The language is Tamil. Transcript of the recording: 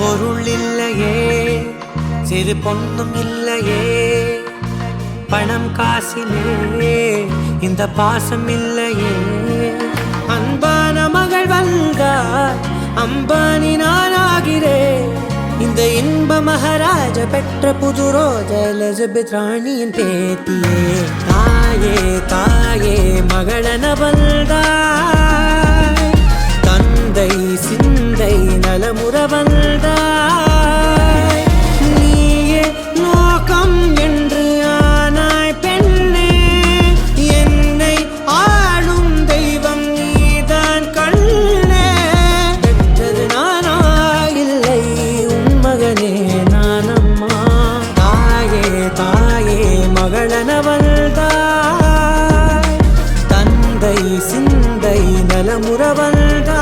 பொருள் இல்லையே சிறு பொண்ணும் இல்லையே பணம் காசிலே இந்த பாசம் இல்லையே. அன்பான மகள் வந்தார் அம்பானி நானாகிறேன். இந்த இன்ப மகாராஜ பெற்ற புது ரோஜ எலிசபெத் ராணியின் பேத்தியே தாயே தாய் தந்தை சிந்தை நலமுறவள்தான்.